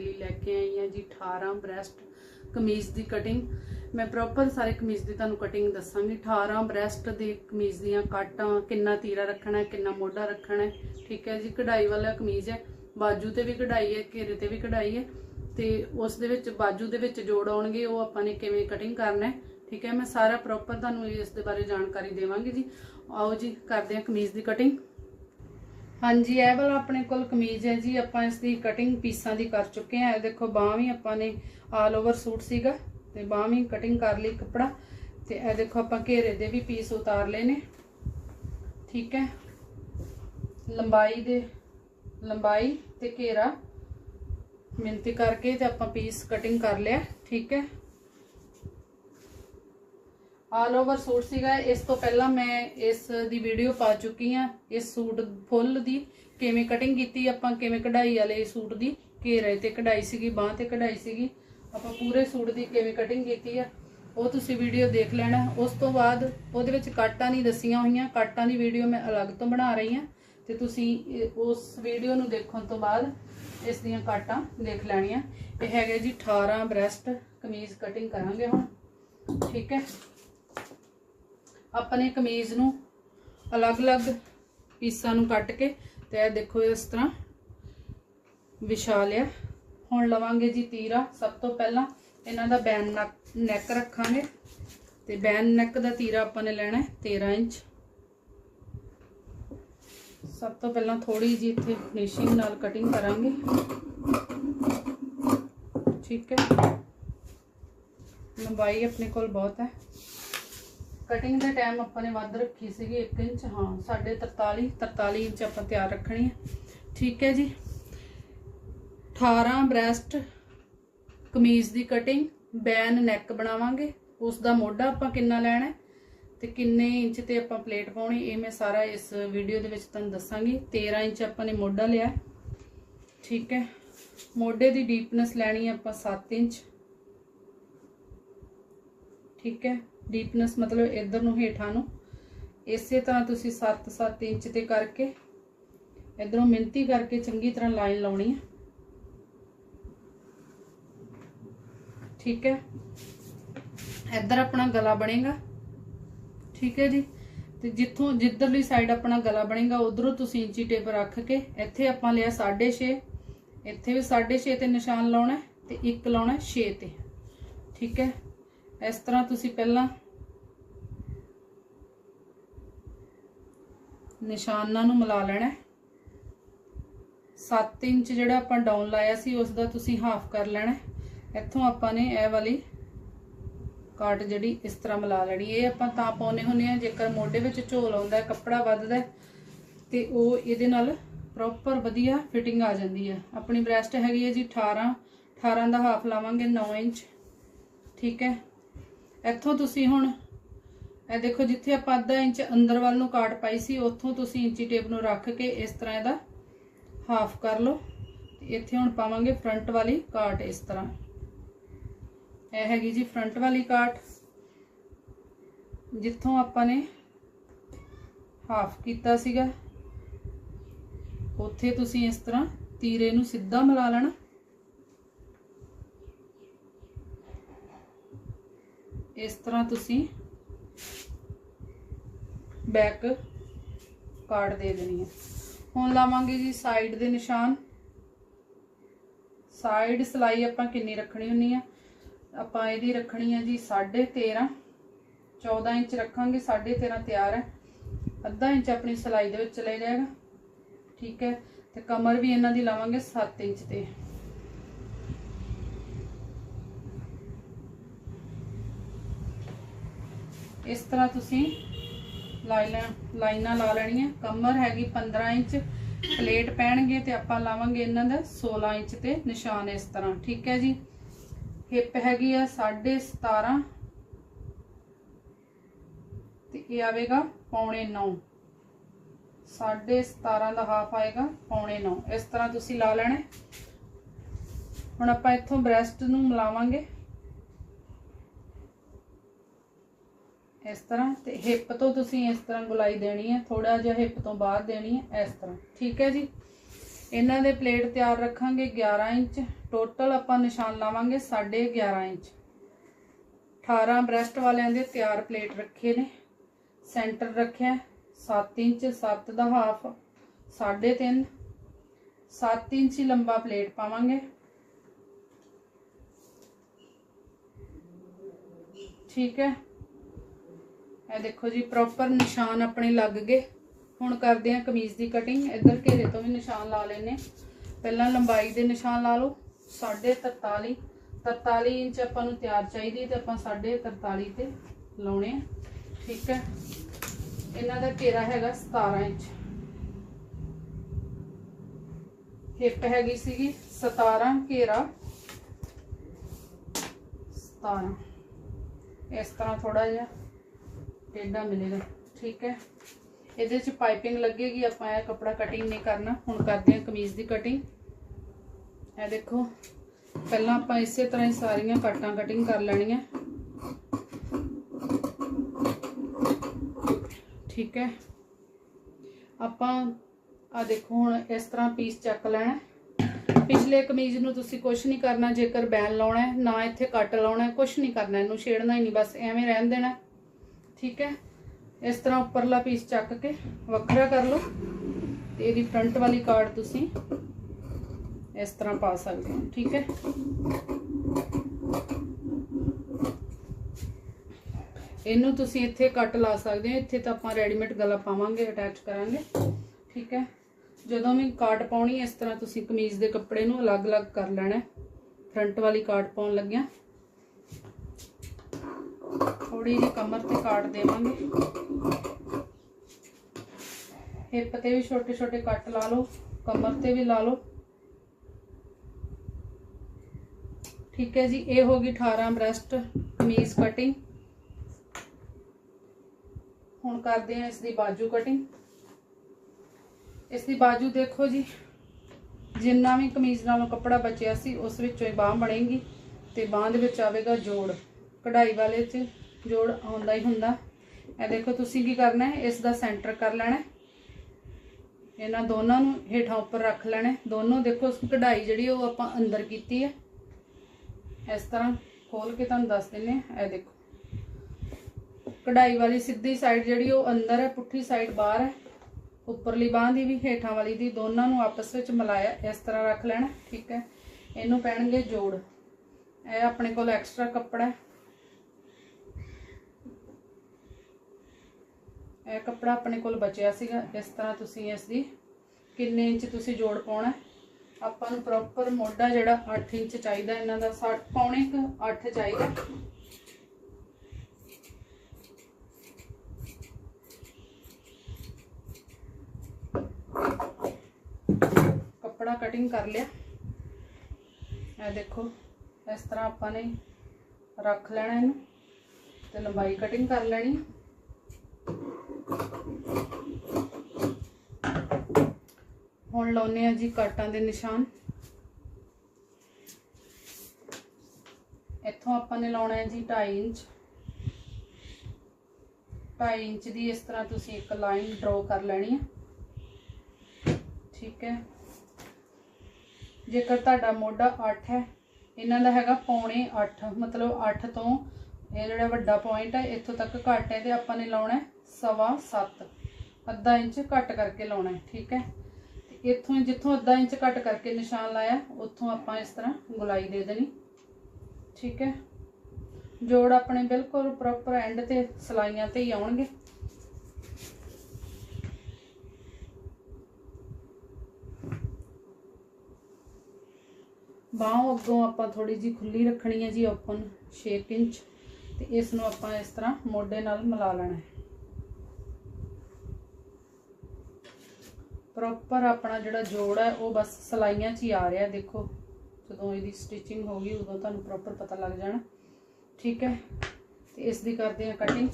ਲਈ ਲੈ ਕੇ ਆਈ ਹਾਂ ਜੀ 18 ਬ੍ਰੈਸਟ ਕਮੀਜ਼ ਦੀ ਕਟਿੰਗ ਮੈਂ ਪ੍ਰੋਪਰ ਸਾਰੇ ਕਮੀਜ਼ ਦੀ ਤੁਹਾਨੂੰ ਕਟਿੰਗ ਦੱਸਾਂਗੀ। 18 ਬ੍ਰੈਸਟ ਦੇ ਕਮੀਜ਼ ਦੀਆਂ ਕਾਟਾਂ, ਕਿੰਨਾ ਤੀਰਾ ਰੱਖਣਾ ਹੈ, ਕਿੰਨਾ ਮੋਢਾ ਰੱਖਣਾ ਹੈ, ਠੀਕ ਹੈ ਜੀ, ਕਢਾਈ ਵਾਲਾ ਕਮੀਜ਼ ਹੈ। ਬਾਜੂ ਤੇ ਵੀ ਕਢਾਈ ਹੈ, ਘੇਰੇ ਤੇ ਵੀ ਕਢਾਈ ਹੈ। ਤੇ ਉਸ ਦੇ ਵਿੱਚ, ਬਾਜੂ ਦੇ ਵਿੱਚ ਜੋੜ ਆਉਣਗੇ, ਉਹ ਆਪਾਂ ਨੇ ਕਿਵੇਂ ਕਟਿੰਗ ਕਰਨਾ ਹੈ, ਠੀਕ ਹੈ। ਮੈਂ ਸਾਰਾ ਪ੍ਰੋਪਰ ਤੁਹਾਨੂੰ ਇਸ ਦੇ ਬਾਰੇ ਜਾਣਕਾਰੀ ਦੇਵਾਂਗੀ ਜੀ। ਆਓ ਜੀ, ਕਰਦੇ ਹਾਂ ਕਮੀਜ਼ ਦੀ ਕਟਿੰਗ ਹਾਂਜੀ, ਇਹ ਵਾਲਾ ਆਪਣੇ ਕੋਲ ਕਮੀਜ਼ ਹੈ ਜੀ, ਆਪਾਂ ਇਸ ਦੀ ਕਟਿੰਗ ਪੀਸਾਂ ਦੀ ਕਰ ਚੁੱਕੇ ਹਾਂ। ਇਹ ਦੇਖੋ, ਬਾਹ ਵੀ ਆਪਾਂ ਨੇ ਆਲ ਓਵਰ ਸੂਟ ਸੀਗਾ ਤੇ ਬਾਹ ਵੀ ਕਟਿੰਗ ਕਰ ਲਈ ਕੱਪੜਾ ਤੇ ਇਹ ਦੇਖੋ, ਆਪਾਂ ਘੇਰੇ ਦੇ ਵੀ ਪੀਸ ਉਤਾਰ ਲਏ ਨੇ। ਠੀਕ ਹੈ? ਲੰਬਾਈ ਦੇ, ਲੰਬਾਈ ਤੇ ਘੇਰਾ ਮਿਹਨਤੀ ਕਰਕੇ ਤੇ ਆਪਾਂ ਪੀਸ ਕਟਿੰਗ ਕਰ ਲਿਆ। ਠੀਕ ਹੈ? ਆਲ ਓਵਰ ਸੂਟ ਸੀਗਾ। ਇਸ ਤੋਂ ਪਹਿਲਾਂ ਮੈਂ ਇਸ ਦੀ ਵੀਡੀਓ ਪਾ ਚੁੱਕੀ ਆ ਇਸ ਸੂਟ ਫੁੱਲ ਦੀ। ਕਿਵੇਂ ਕਟਿੰਗ ਕੀਤੀ ਆਪਾਂ, ਕਿਵੇਂ ਕਢਾਈ ਵਾਲੇ ਸੂਟ ਦੀ। ਘੇਰੇ ਤੇ ਕਢਾਈ ਸੀਗੀ, ਬਾਹ ਤੇ ਕਢਾਈ ਸੀਗੀ। ਆਪਾਂ ਪੂਰੇ ਸੂਟ ਦੀ ਕਿਵੇਂ ਕਟਿੰਗ ਕੀਤੀ ਆ, ਉਹ ਤੁਸੀਂ ਵੀਡੀਓ ਦੇਖ ਲੈਣਾ। ਉਸ ਤੋਂ ਬਾਅਦ ਉਹਦੇ ਵਿੱਚ ਕਾਟਾਂ ਨਹੀਂ ਦੱਸੀਆਂ ਹੋਈਆਂ। ਕਾਟਾਂ ਦੀ ਵੀਡੀਓ ਮੈਂ ਅਲੱਗ ਤੋਂ ਬਣਾ ਰਹੀ ਆ ਤੇ ਤੁਸੀਂ ਉਸ ਵੀਡੀਓ ਨੂੰ ਦੇਖਣ ਤੋਂ ਬਾਅਦ ਇਸ ਦੀਆਂ ਕਾਟਾਂ ਦੇਖ ਲੈਣੀਆਂ। ਇਹ ਹੈਗੇ ਜੀ 18 ਬ੍ਰੈਸਟ ਕਮੀਜ਼ ਕਟਿੰਗ ਕਰਾਂਗੇ ਹੁਣ। ਠੀਕ ਹੈ। ਆਪਣੇ ਕਮੀਜ਼ ਨੂੰ ਅਲੱਗ-ਅਲੱਗ ਪੀਸਾਂ ਨੂੰ ਕੱਟ ਕੇ ਤੇ ਇਹ ਦੇਖੋ ਇਸ ਤਰ੍ਹਾਂ ਵਿਛਾ ਲਿਆ ਹੁਣ ਲਵਾਂਗੇ ਜੀ ਤੀਰਾ। ਸਭ ਤੋਂ ਪਹਿਲਾਂ ਇਹਨਾਂ ਦਾ ਬੈਨ ਨੈਕ ਰੱਖਾਂਗੇ ਤੇ ਬੈਨ ਨੈਕ ਦਾ ਤੀਰਾ ਆਪਾਂ ਨੇ ਲੈਣਾ ਹੈ 13 ਇੰਚ। ਸਭ ਤੋਂ ਪਹਿਲਾਂ ਥੋੜੀ ਜੀ ਇੱਥੇ ਫਿਨਿਸ਼ਿੰਗ ਨਾਲ ਕਟਿੰਗ ਕਰਾਂਗੇ। ਠੀਕ ਹੈ। ਲੰਬਾਈ ਆਪਣੇ ਕੋਲ ਬਹੁਤ ਹੈ। ਕਟਿੰਗ ਦੇ ਟਾਈਮ ਆਪਾਂ ਨੇ ਵੱਧ ਰੱਖੀ ਸੀਗੀ 1 ਇੰਚ ਹਾਂ 43 43 ਇੰਚ ਆਪਾਂ ਤਿਆਰ ਰੱਖਣੀ ਹੈ ਠੀਕ ਹੈ ਜੀ। 18 ਬ੍ਰੈਸਟ ਕਮੀਜ਼ ਦੀ ਕਟਿੰਗ ਬੈਨ ਨੈਕ ਬਣਾਵਾਂਗੇ। ਉਸ ਦਾ ਮੋਢਾ ਆਪਾਂ ਕਿੰਨਾ ਲੈਣਾ ਹੈ ਤੇ ਕਿੰਨੇ ਇੰਚ ਤੇ ਆਪਾਂ ਪਲੇਟ ਪਾਉਣੀ, ਇਹ ਮੈਂ ਸਾਰਾ ਇਸ ਵੀਡੀਓ ਦੇ ਵਿੱਚ ਤੁਹਾਨੂੰ ਦੱਸਾਂਗੀ। 13 ਇੰਚ ਆਪਾਂ ਨੇ ਮੋਢਾ ਲਿਆ ਠੀਕ ਹੈ। ਮੋਢੇ ਦੀ ਡੀਪਨੈਸ ਲੈਣੀ ਹੈ ਆਪਾਂ 7 ਇੰਚ ਠੀਕ ਹੈ। ਡੀਪਨੈਸ ਮਤਲਬ ਇਧਰ ਨੂੰ ਹੇਠਾਂ ਨੂੰ, ਇਸੇ ਤਰ੍ਹਾਂ ਤੁਸੀਂ 7-7 ਇੰਚ ਤੇ ਕਰਕੇ ਇਧਰੋਂ ਮਿਹਨਤੀ ਕਰਕੇ ਚੰਗੀ ਤਰ੍ਹਾਂ ਲਾਈਨ ਲਾਉਣੀ ਹੈ। ਠੀਕ ਹੈ? ਇੱਧਰ ਆਪਣਾ ਗਲਾ ਬਣੇਗਾ। ਠੀਕ ਹੈ ਜੀ? ਤੇ ਜਿੱਥੋਂ ਜਿੱਧਰਲੀ ਸਾਈਡ ਆਪਣਾ ਗਲਾ ਬਣੇਗਾ, ਉਧਰੋਂ ਤੁਸੀਂ ਇੰਚੀ ਟੇਪ ਰੱਖ ਕੇ ਇੱਥੇ ਆਪਾਂ ਲਿਆ 6.5 ਇੱਥੇ ਵੀ 6.5 ਤੇ ਨਿਸ਼ਾਨ ਲਾਉਣਾ ਹੈ ਤੇ ਇੱਕ ਲਾਉਣਾ 6 ਤੇ। ਠੀਕ ਹੈ? ਇਸ ਤਰ੍ਹਾਂ ਤੁਸੀਂ ਪਹਿਲਾਂ ਨਿਸ਼ਾਨਾਂ ਨੂੰ ਮਿਲਾ ਲੈਣਾ 7 ਇੰਚ ਜਿਹੜਾ ਆਪਾਂ ਡਾਊਨ ਲਾਇਆ ਸੀ ਉਸ ਦਾ ਤੁਸੀਂ ਹਾਫ ਕਰ ਲੈਣਾ ਇੱਥੋਂ ਆਪਾਂ ਨੇ ਇਹ ਵਾਲੀ ਕਾਟ ਜਿਹੜੀ ਇਸ ਤਰ੍ਹਾਂ ਮਿਲਾ ਲੈਣੀ ਇਹ ਆਪਾਂ ਤਾਂ ਪਾਉਨੇ ਹੁੰਨੇ ਆ ਜੇਕਰ ਮੋਢੇ ਵਿੱਚ ਝੋਲ ਆਉਂਦਾ ਕੱਪੜਾ ਵੱਧਦਾ ਹੈ, ਤੇ ਉਹ ਇਹਦੇ ਨਾਲ ਪ੍ਰੋਪਰ ਵਧੀਆ ਫਿਟਿੰਗ ਆ ਜਾਂਦੀ ਹੈ। ਆਪਣੀ ਬ੍ਰੈਸਟ ਹੈਗੀ ਹੈ ਜੀ 18 18 ਦਾ ਹਾਫ ਲਾਵਾਂਗੇ 9 ਇੰਚ। ਠੀਕ ਹੈ? ਇੱਥੋਂ ਤੁਸੀਂ ਹੁਣ, ਇਹ ਦੇਖੋ ਜਿੱਥੇ ਆਪਾਂ ਅੱਧਾ ਇੰਚ ਅੰਦਰ ਵੱਲ ਨੂੰ ਕਾਟ ਪਾਈ ਸੀ, ਉੱਥੋਂ ਤੁਸੀਂ ਇੰਚੀ ਟੇਪ ਨੂੰ ਰੱਖ ਕੇ ਇਸ ਤਰ੍ਹਾਂ ਇਹਦਾ ਹਾਫ ਕਰ ਲਓ। ਇੱਥੇ ਹੁਣ ਪਾਵਾਂਗੇ ਫਰੰਟ ਵਾਲੀ ਕਾਟ ਇਸ ਤਰ੍ਹਾਂ। ਇਹ ਹੈਗੀ ਜੀ ਫਰੰਟ ਵਾਲੀ ਕਾਟ। ਜਿੱਥੋਂ ਆਪਾਂ ਨੇ ਹਾਫ ਕੀਤਾ ਸੀਗਾ, ਉੱਥੇ ਤੁਸੀਂ ਇਸ ਤਰ੍ਹਾਂ ਤੀਰੇ ਨੂੰ ਸਿੱਧਾ ਮਿਲਾ ਲੈਣਾ। ਇਸ ਤਰ੍ਹਾਂ ਤੁਸੀਂ ਬੈਕ ਕਾਰਡ ਦੇ ਦੇਣੀ ਹੈ। ਹੁਣ ਲਾਵਾਂਗੇ ਜੀ ਸਾਈਡ ਦੇ ਨਿਸ਼ਾਨ। ਸਾਈਡ ਸਲਾਈ ਆਪਾਂ ਕਿੰਨੀ ਰੱਖਣੀ ਹੁੰਨੀ ਆ? ਆਪਾਂ ਇਹਦੀ ਰੱਖਣੀ ਹੈ ਜੀ 13.5 14 ਇੰਚ ਰੱਖਾਂਗੇ 13.5 ਤਿਆਰ ਹੈ। ਅੱਧਾ ਇੰਚ ਆਪਣੀ ਸਲਾਈ ਦੇ ਵਿੱਚ ਚਲੇ ਜਾਏਗਾ। ਠੀਕ ਹੈ। ਤੇ ਕਮਰ ਵੀ ਇਹਨਾਂ ਦੀ ਲਾਵਾਂਗੇ 7 ਇੰਚ ਤੇ। ਇਸ ਤਰ੍ਹਾਂ ਤੁਸੀਂ ਲਾਈਨਾਂ ਲਾ ਲੈਣੀਆਂ। ਕਮਰ ਹੈਗੀ 15 ਇੰਚ, ਪਲੇਟ ਪੈਣਗੇ ਤੇ ਆਪਾਂ ਲਾਵਾਂਗੇ ਇਹਨਾਂ ਦਾ 16 ਇੰਚ ਤੇ ਨਿਸ਼ਾਨ ਇਸ ਤਰ੍ਹਾਂ। ਠੀਕ ਹੈ ਜੀ? ਹਿੱਪ ਹੈਗੀ ਆ 17.5 ਤੇ ਇਹ ਆਵੇਗਾ ਪੌਣੇ 9 17.5 ਦਾ ਹਾਫ ਆਏਗਾ ਪੌਣੇ 9 ਇਸ ਤਰ੍ਹਾਂ ਤੁਸੀਂ ਲਾ ਲੈਣਾ। ਹੁਣ ਆਪਾਂ ਇੱਥੋਂ ਬ੍ਰੈਸਟ ਨੂੰ ਮਿਲਾਵਾਂਗੇ। ਇਸ ਤਰ੍ਹਾਂ ਤੇ ਹਿੱਪ ਤੋਂ ਤੁਸੀਂ ਇਸ ਤਰ੍ਹਾਂ ਗੁਲਾਈ ਦੇਣੀ ਹੈ ਥੋੜਾ ਜਿਹਾ ਹਿੱਪ ਤੋਂ ਬਾਹਰ ਦੇਣੀ ਹੈ, ਇਸ ਤਰ੍ਹਾਂ। ਠੀਕ ਹੈ ਜੀ? ਇਹਨਾਂ ਦੇ ਪਲੇਟ ਤਿਆਰ ਰੱਖਾਂਗੇ 11 ਇੰਚ। ਟੋਟਲ ਆਪਾਂ ਨਿਸ਼ਾਨ ਲਾਵਾਂਗੇ 11.5 ਇੰਚ। 18 ਬ੍ਰੈਸਟ ਵਾਲਿਆਂ ਦੇ ਤਿਆਰ ਪਲੇਟ ਰੱਖੇ ਨੇ। ਸੈਂਟਰ ਰੱਖਿਆ 7 ਇੰਚ 7 ਦਾ ਹਾਫ 3.5 7 ਇੰਚ ਹੀ ਲੰਬਾ ਪਲੇਟ ਪਾਵਾਂਗੇ। ਠੀਕ ਹੈ? ਇਹ ਦੇਖੋ ਜੀ ਪ੍ਰੋਪਰ ਨਿਸ਼ਾਨ ਆਪਣੇ ਲੱਗ ਗਏ। ਹੁਣ ਕਰਦੇ ਆ ਕਮੀਜ਼ ਦੀ ਕਟਿੰਗ ਇੱਧਰ ਘੇਰੇ ਤੋਂ ਵੀ ਨਿਸ਼ਾਨ ਲਾ ਲੈਨੇ ਪਹਿਲਾਂ ਲੰਬਾਈ ਦੇ ਨਿਸ਼ਾਨ ਲਾ ਲਓ। 43 43 ਇੰਚ ਆਪਾਂ ਨੂੰ ਤਿਆਰ ਚਾਹੀਦੀ ਤੇ ਆਪਾਂ 43 ਤੇ ਲਾਉਣੇ ਆ ਠੀਕ ਹੈ। ਇਹਨਾਂ ਦਾ ਘੇਰਾ ਹੈਗਾ 17 ਇੰਚ। ਹਿੱਪ ਹੈਗੀ ਸੀਗੀ 17 ਘੇਰਾ 17 ਇਸ ਤਰ੍ਹਾਂ ਥੋੜਾ ਜਿਹਾ। ਟੇਢਾ ਮਿਲੇਗਾ, ਠੀਕ ਹੈ? ਇਹਦੇ ਚ ਪਾਈਪਿੰਗ ਲੱਗੇਗੀ, ਆਪਾਂ ਇਹ ਕਪੜਾ ਕਟਿੰਗ ਨਹੀਂ ਕਰਨਾ। ਹੁਣ ਕਰਦੇ ਹਾਂ ਕਮੀਜ਼ ਦੀ ਕਟਿੰਗ ਇਹ ਦੇਖੋ, ਪਹਿਲਾਂ ਆਪਾਂ ਇਸੇ ਤਰ੍ਹਾਂ ਹੀ ਸਾਰੀਆਂ ਕੱਟਾਂ ਕਟਿੰਗ ਕਰ ਲੈਣੀਆਂ। ਠੀਕ ਹੈ? ਆਪਾਂ ਆ ਦੇਖੋ, ਹੁਣ ਇਸ ਤਰ੍ਹਾਂ ਪੀਸ ਚੱਕ ਲੈਣਾ। ਪਿਛਲੇ ਕਮੀਜ਼ ਨੂੰ ਤੁਸੀਂ ਕੁਝ ਨਹੀਂ ਕਰਨਾ, ਜੇਕਰ ਬੈਨ ਲਾਉਣਾ ਨਾ ਇੱਥੇ ਕੱਟ ਲਾਉਣਾ ਹੈ ਕੁਝ ਨਹੀਂ ਕਰਨਾ, ਇਹਨੂੰ ਛੇੜਨਾ ਹੀ ਨਹੀਂ, ਬਸ ਐਵੇਂ ਰਹਿਣ ਦੇਣਾ। ਠੀਕ ਹੈ? ਇਸ ਤਰ੍ਹਾਂ ਉੱਪਰਲਾ ਪੀਸ ਚੱਕ ਕੇ ਵੱਖਰਾ ਕਰ ਲਓ ਤੇ ਇਹਦੀ ਫਰੰਟ ਵਾਲੀ ਕਾਰਡ ਤੁਸੀਂ ਇਸ ਤਰ੍ਹਾਂ ਪਾ ਸਕਦੇ ਹੋ, ਠੀਕ ਹੈ? ਇਹਨੂੰ ਤੁਸੀਂ ਇੱਥੇ ਕੱਟ ਲਾ ਸਕਦੇ ਹੋ, ਇੱਥੇ ਤਾਂ ਆਪਾਂ ਰੈਡੀਮੇਡ ਗਲਾ ਪਾਵਾਂਗੇ ਅਟੈਚ ਕਰਾਂਗੇ, ਠੀਕ ਹੈ? ਜਦੋਂ ਵੀ ਕਾਟ ਪਾਉਣੀ ਇਸ ਤਰ੍ਹਾਂ ਤੁਸੀਂ ਕਮੀਜ਼ ਦੇ ਕੱਪੜੇ ਨੂੰ ਅਲੱਗ-ਅਲੱਗ ਕਰ ਲੈਣਾ ਫਰੰਟ ਵਾਲੀ ਕਾਟ ਪਾਉਣ ਲੱਗਿਆ। ਥੋੜੀ ਜਿਹੀ ਕਮਰ ਤੇ ਕਾਟ ਦੇਵਾਂਗੇ। ਹਿੱਪ ਤੇ ਵੀ ਛੋਟੇ ਛੋਟੇ ਕੱਟ ਲਾ ਲਓ, ਕਮਰ ਤੇ ਵੀ ਲਾ ਲਓ। ਠੀਕ ਹੈ ਜੀ, ਇਹ ਹੋ ਗਈ 18 ਬ੍ਰੈਸਟ, ਕਮੀਜ਼ ਕਟਿੰਗ ਹੁਣ ਕਰਦੇ ਹਾਂ ਇਸ ਦੀ ਬਾਜੂ ਕਟਿੰਗ ਇਸ ਦੀ ਬਾਜੂ ਦੇਖੋ ਜੀ, ਜਿੰਨਾ ਵੀ ਕਮੀਜ਼ ਨਾਲੋਂ ਕੱਪੜਾ ਬਚਿਆ ਸੀ, ਉਸ ਵਿੱਚੋਂ ਹੀ ਬਾਹ ਬਣੇਗੀ ਤੇ ਬਾਹ ਦੇ ਵਿੱਚ ਆਵੇਗਾ ਜੋੜ। ਕਢਾਈ ਵਾਲੇ 'ਚ ਜੋੜ ਆਉਂਦਾ ਹੀ ਹੁੰਦਾ। ਇਹ ਦੇਖੋ ਤੁਸੀਂ ਕੀ ਕਰਨਾ ਹੈ, ਇਸ ਦਾ ਸੈਂਟਰ ਕਰ ਲੈਣਾ ਇਹਨਾਂ ਦੋਨਾਂ ਨੂੰ ਹੇਠਾਂ ਉੱਪਰ ਰੱਖ ਲੈਣਾ ਦੋਨੋਂ ਦੇਖੋ, ਕਢਾਈ ਜਿਹੜੀ ਉਹ ਆਪਾਂ ਅੰਦਰ ਕੀਤੀ ਹੈ। ਇਸ ਤਰ੍ਹਾਂ ਖੋਲ ਕੇ ਤੁਹਾਨੂੰ ਦੱਸ ਦਿੰਨੇ ਆ ਇਹ ਦੇਖੋ। ਕਢਾਈ ਵਾਲੀ ਸਿੱਧੀ ਸਾਈਡ ਜਿਹੜੀ ਉਹ ਅੰਦਰ ਹੈ, ਪੁੱਠੀ ਸਾਈਡ ਬਾਹਰ ਹੈ। ਉੱਪਰਲੀ ਬਾਹ ਦੀ ਵੀ, ਹੇਠਾਂ ਵਾਲੀ ਦੀ ਦੋਨਾਂ ਨੂੰ ਆਪਸ ਵਿੱਚ ਮਿਲਾਇਆ, ਇਸ ਤਰ੍ਹਾਂ ਰੱਖ ਲੈਣਾ, ਠੀਕ ਹੈ। ਇਹਨੂੰ ਪੈਣਗੇ ਜੋੜ। ਇਹ ਆਪਣੇ ਕੋਲ ਐਕਸਟਰਾ ਕੱਪੜਾ ਇਹ ਕੱਪੜਾ ਆਪਣੇ ਕੋਲ ਬਚਿਆ ਸੀਗਾ, ਇਸ ਤਰ੍ਹਾਂ ਤੁਸੀਂ ਇਸ ਦੀ ਕਿੰਨੇ ਇੰਚ ਤੁਸੀਂ ਜੋੜ ਪਾਉਣਾ ਆਪਾਂ ਨੂੰ ਪ੍ਰੋਪਰ ਮੋਢਾ ਜਿਹੜਾ 8 ਇੰਚ ਚਾਹੀਦਾ, ਇਹਨਾਂ ਦਾ 60 ਪੌਣੇ ਕੁ 8 ਚਾਹੀਦਾ। ਕੱਪੜਾ ਕਟਿੰਗ ਕਰ ਲਿਆ। ਇਹ ਦੇਖੋ, ਇਸ ਤਰ੍ਹਾਂ ਆਪਾਂ ਨੇ ਰੱਖ ਲੈਣਾ ਇਹਨੂੰ ਤੇ ਲੰਬਾਈ ਕਟਿੰਗ ਕਰ ਲੈਣੀ। ਹੁਣ ਲਾਉਨੇ ਆ ਜੀ ਕਾਟਾਂ ਦੇ ਨਿਸ਼ਾਨ। ਇੱਥੋਂ ਆਪਾਂ ਨੇ ਲਾਉਣਾ ਹੈ ਜੀ 2.5 ਇੰਚ। 2.5 ਇੰਚ ਦੀ ਇਸ ਤਰ੍ਹਾਂ ਤੁਸੀਂ ਇੱਕ ਲਾਈਨ ਡਰਾ ਕਰ ਲੈਣੀ ਹੈ। ਠੀਕ ਹੈ। ਜੇਕਰ ਤੁਹਾਡਾ ਮੋਢਾ 8 ਹੈ, ਇਹਨਾਂ ਦਾ ਹੈਗਾ ਪੌਣੇ 8 ਮਤਲਬ 8 ਤੋਂ ਇਹ ਜਿਹੜਾ ਵੱਡਾ ਪੁਆਇੰਟ ਹੈ, ਇੱਥੋਂ ਤੱਕ ਘੱਟ ਹੈ ਤੇ ਆਪਾਂ ਨੇ ਲਾਉਣਾ ਹੈ ਸਵਾ 7 ਅੱਧਾ ਇੰਚ ਘੱਟ ਕਰਕੇ ਲਾਉਣਾ ਹੈ, ਠੀਕ ਹੈ? ਤੇ ਇੱਥੋਂ ਜਿੱਥੋਂ ਅੱਧਾ ਇੰਚ ਘੱਟ ਕਰਕੇ ਨਿਸ਼ਾਨ ਲਾਇਆ, ਉੱਥੋਂ ਆਪਾਂ ਇਸ ਤਰ੍ਹਾਂ ਗੁਲਾਈ ਦੇ ਦੇਣੀ, ਠੀਕ ਹੈ? ਜੋੜ ਆਪਣੇ ਬਿਲਕੁਲ ਪ੍ਰੋਪਰ ਐਂਡ ਤੇ ਸਲਾਈਆਂ ਤੇ ਹੀ ਆਉਣਗੇ। ਬਾਹਾਂ ਅੱਗੋਂ ਆਪਾਂ ਥੋੜੀ ਜੀ ਖੁੱਲੀ ਰੱਖਣੀ ਹੈ ਜੀ ਓਪਨ 6 ਇੰਚ, ਤੇ ਇਸ ਨੂੰ ਆਪਾਂ ਇਸ ਤਰ੍ਹਾਂ ਮੋਢੇ ਨਾਲ ਮਿਲਾ ਲੈਣਾ ਹੈ। ਪ੍ਰੋਪਰ ਆਪਣਾ ਜਿਹੜਾ ਜੋੜ ਹੈ, ਉਹ ਬਸ ਸਲਾਈਆਂ 'ਚ ਹੀ ਆ ਰਿਹਾ, ਦੇਖੋ। ਜਦੋਂ ਇਹਦੀ ਸਟਿਚਿੰਗ ਹੋ ਗਈ, ਉਦੋਂ ਤੁਹਾਨੂੰ ਪ੍ਰੋਪਰ ਪਤਾ ਲੱਗ ਜਾਣਾ। ਠੀਕ ਹੈ? ਤੇ ਇਸ ਦੀ ਕਰਦੇ ਹਾਂ ਕਟਿੰਗ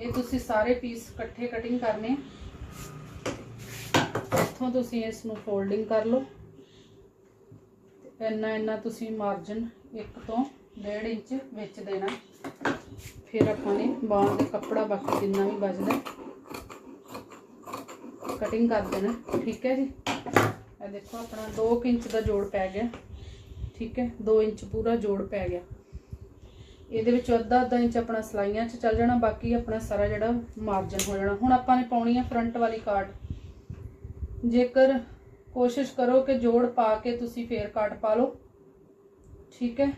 ਇਹ ਤੁਸੀਂ ਸਾਰੇ ਪੀਸ ਇਕੱਠੇ ਕਟਿੰਗ ਕਰਨੇ ਇੱਥੋਂ ਤੁਸੀਂ ਇਸ ਨੂੰ ਫੋਲਡਿੰਗ ਕਰ ਲਓ। ਇੰਨਾ ਇੰਨਾ ਤੁਸੀਂ ਮਾਰਜਨ 1 ਤੋਂ 1.5 ਇੰਚ ਵਿੱਚ ਦੇਣਾ। ਫਿਰ ਆਪਾਂ ਨੇ ਬਾਹਾਂ ਦੇ ਕੱਪੜਾ ਬਾਕੀ ਜਿੰਨਾ ਵੀ ਬਚਦਾ ਕਟਿੰਗ ਕਰ ਦੇਣਾ, ਠੀਕ ਹੈ ਜੀ? ਇਹ ਦੇਖੋ ਆਪਣਾ 2 ਇੰਚ ਦਾ ਜੋੜ ਪੈ ਗਿਆ, ਠੀਕ ਹੈ? 2 ਇੰਚ ਪੂਰਾ ਜੋੜ ਪੈ ਗਿਆ। ਇਹਦੇ ਵਿੱਚ ਅੱਧਾ ਅੱਧਾ ਇੰਚ ਆਪਣਾ ਸਲਾਈਆਂ 'ਚ ਚੱਲ ਜਾਣਾ, ਬਾਕੀ ਆਪਣਾ ਸਾਰਾ ਜਿਹੜਾ ਮਾਰਜਨ ਹੋ ਜਾਣਾ। ਹੁਣ ਆਪਾਂ ਨੇ ਪਾਉਣੀ ਹੈ ਫਰੰਟ ਵਾਲੀ ਕਾਟ ਜੇਕਰ ਕੋਸ਼ਿਸ਼ ਕਰੋ ਕਿ ਜੋੜ ਪਾ ਕੇ ਤੁਸੀਂ ਫੇਰ ਕਾਟ ਪਾ ਲਓ, ਠੀਕ ਹੈ?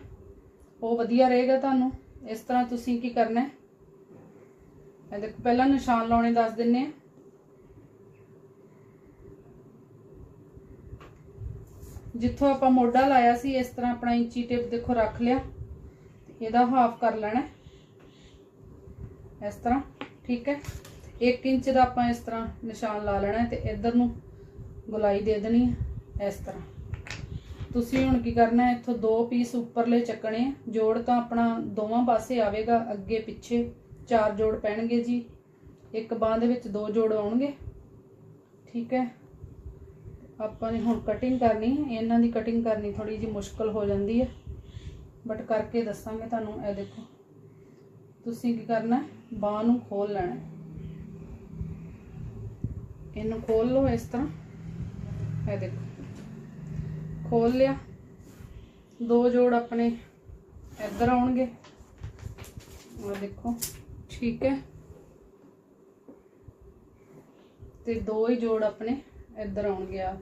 ਉਹ ਵਧੀਆ ਰਹੇਗਾ ਤੁਹਾਨੂੰ। ਇਸ ਤਰ੍ਹਾਂ ਤੁਸੀਂ ਕੀ ਕਰਨਾ ਹੈ? ਇਹ ਦੇਖੋ, ਪਹਿਲਾਂ ਨਿਸ਼ਾਨ ਲਾਉਣੇ ਦੱਸ ਦਿੰਨੇ ਆ। ਜਿੱਥੋਂ ਆਪਾਂ ਮੋਢਾ ਲਾਇਆ ਸੀ, ਇਸ ਤਰ੍ਹਾਂ ਆਪਣਾ ਇੰਚੀ ਟੇਪ ਦੇਖੋ ਰੱਖ ਲਿਆ। ਇਹਦਾ ਹਾਫ ਕਰ ਲੈਣਾ ਇਸ ਤਰ੍ਹਾਂ, ਠੀਕ ਹੈ? 1 ਇੰਚ ਦਾ ਆਪਾਂ ਇਸ ਤਰ੍ਹਾਂ ਨਿਸ਼ਾਨ ਲਾ ਲੈਣਾ ਹੈ ਤੇ ਇੱਧਰ ਨੂੰ ਗੁਲਾਈ ਦੇ ਦੇਣੀ ਹੈ, ਇਸ ਤਰ੍ਹਾਂ। ਤੁਸੀਂ ਹੁਣ ਕੀ ਕਰਨਾ ਇੱਥੋਂ ਦੋ ਪੀਸ ਉੱਪਰਲੇ ਚੱਕਣੇ ਜੋੜ ਤਾਂ ਆਪਣਾ ਦੋਵਾਂ ਪਾਸੇ ਆਵੇਗਾ, ਅੱਗੇ ਪਿੱਛੇ ਚਾਰ ਜੋੜ ਪੈਣਗੇ ਜੀ। ਇੱਕ ਬਾਂਹ ਦੇ ਵਿੱਚ ਦੋ ਜੋੜ ਆਉਣਗੇ। ਠੀਕ ਹੈ? ਆਪਾਂ ਨੇ ਹੁਣ ਕਟਿੰਗ ਕਰਨੀ ਇਹਨਾਂ ਦੀ ਕਟਿੰਗ ਕਰਨੀ ਥੋੜੀ ਜਿਹੀ ਮੁਸ਼ਕਲ ਹੋ ਜਾਂਦੀ ਹੈ। ਬਟ ਕਰਕੇ ਦੱਸਾਂਗੇ ਤੁਹਾਨੂੰ, ਇਹ ਦੇਖੋ। ਤੁਸੀਂ ਕੀ ਕਰਨਾ ਹੈ? ਬਾਂਹ ਨੂੰ ਖੋਲ ਲੈਣਾ ਇਹਨੂੰ ਖੋਲ ਲਓ ਇਸ ਤਰ੍ਹਾਂ। ਇਹ ਦੇਖੋ। ਖੋਲ ਲਿਆ। ਦੋ ਜੋੜ ਆਪਣੇ ਇੱਧਰ ਆਉਣਗੇ। ਆ ਦੇਖੋ, ਠੀਕ ਹੈ। ਤੇ ਦੋ ਹੀ ਜੋੜ ਆਪਣੇ ਇੱਧਰ ਆਉਣਗੇ ਆ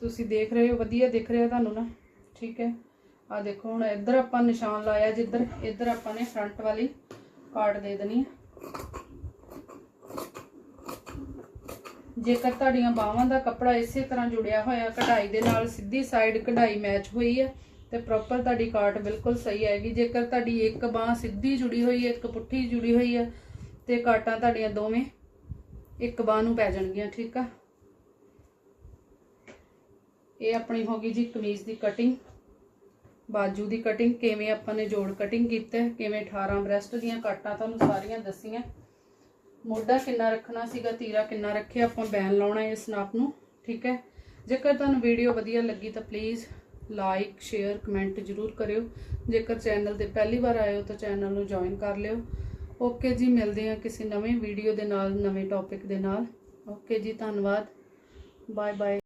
ਤੁਸੀਂ ਦੇਖ ਰਹੇ ਹੋ, ਵਧੀਆ ਦਿਖ ਰਿਹਾ ਤੁਹਾਨੂੰ ਨਾ? ਠੀਕ ਹੈ। ਆ ਦੇਖੋ, ਹੁਣ ਇੱਧਰ ਆਪਾਂ ਨਿਸ਼ਾਨ ਲਾਇਆ ਜਿੱਧਰ, ਇੱਧਰ ਆਪਾਂ ਨੇ ਫਰੰਟ ਵਾਲੀ ਕਾਟ ਦੇ ਦੇਣੀ ਹੈ। ਜੇਕਰ ਤੁਹਾਡੀਆਂ ਬਾਹਾਂ ਦਾ ਕੱਪੜਾ ਇਸੇ ਤਰ੍ਹਾਂ ਜੁੜਿਆ ਹੋਇਆ, ਕਢਾਈ ਦੇ ਨਾਲ ਸਿੱਧੀ ਸਾਈਡ ਕਢਾਈ ਮੈਚ ਹੋਈ ਹੈ, ਤੇ ਪ੍ਰੋਪਰ ਤੁਹਾਡੀ ਕਾਟ ਬਿਲਕੁਲ ਸਹੀ ਆਏਗੀ। ਜੇਕਰ ਤੁਹਾਡੀ ਇੱਕ ਬਾਹ ਸਿੱਧੀ ਜੁੜੀ ਹੋਈ ਹੈ, ਇੱਕ ਪੁੱਠੀ ਜੁੜੀ ਹੋਈ ਹੈ, ਤੇ ਕਾਟਾਂ ਤੁਹਾਡੀਆਂ ਦੋਵੇਂ ਇੱਕ ਬਾਹ ਨੂੰ ਪੈ ਜਾਣਗੀਆਂ, ਠੀਕ ਆ? ਇਹ ਆਪਣੀ ਹੋ ਗਈ ਜੀ ਕਮੀਜ਼ ਦੀ ਕਟਿੰਗ ਬਾਜੂ ਦੀ ਕਟਿੰਗ ਕਿਵੇਂ ਆਪਾਂ ਨੇ ਜੋੜ ਕਟਿੰਗ ਕੀਤਾ, ਕਿਵੇਂ 18 ਬ੍ਰੈਸਟ ਦੀਆਂ ਕਾਟਾਂ ਤੁਹਾਨੂੰ ਸਾਰੀਆਂ ਦੱਸੀਆਂ। ਮੋਢਾ ਕਿੰਨਾ ਰੱਖਣਾ ਸੀਗਾ, ਤੀਰਾ ਕਿੰਨਾ ਰੱਖਿਆ, ਆਪਾਂ ਬੈਨ ਲਾਉਣਾ ਹੈ ਇਸ ਨਾਪ ਨੂੰ, ਠੀਕ ਹੈ? ਜੇਕਰ ਤੁਹਾਨੂੰ ਵੀਡੀਓ ਵਧੀਆ ਲੱਗੀ ਤਾਂ ਪਲੀਜ਼ ਲਾਈਕ ਸ਼ੇਅਰ ਕਮੈਂਟ ਜ਼ਰੂਰ ਕਰਿਓ। ਜੇਕਰ ਚੈਨਲ ਤੇ ਪਹਿਲੀ ਵਾਰ ਆਏ ਹੋ ਤਾਂ ਚੈਨਲ ਨੂੰ ਜੁਆਇਨ ਕਰ ਲਿਓ। ਓਕੇ ਜੀ, ਮਿਲਦੇ ਹਾਂ ਕਿਸੇ ਨਵੇਂ ਵੀਡੀਓ ਦੇ ਨਾਲ, ਨਵੇਂ ਟੌਪਿਕ ਦੇ ਨਾਲ। ਓਕੇ ਜੀ, ਧੰਨਵਾਦ। Bye bye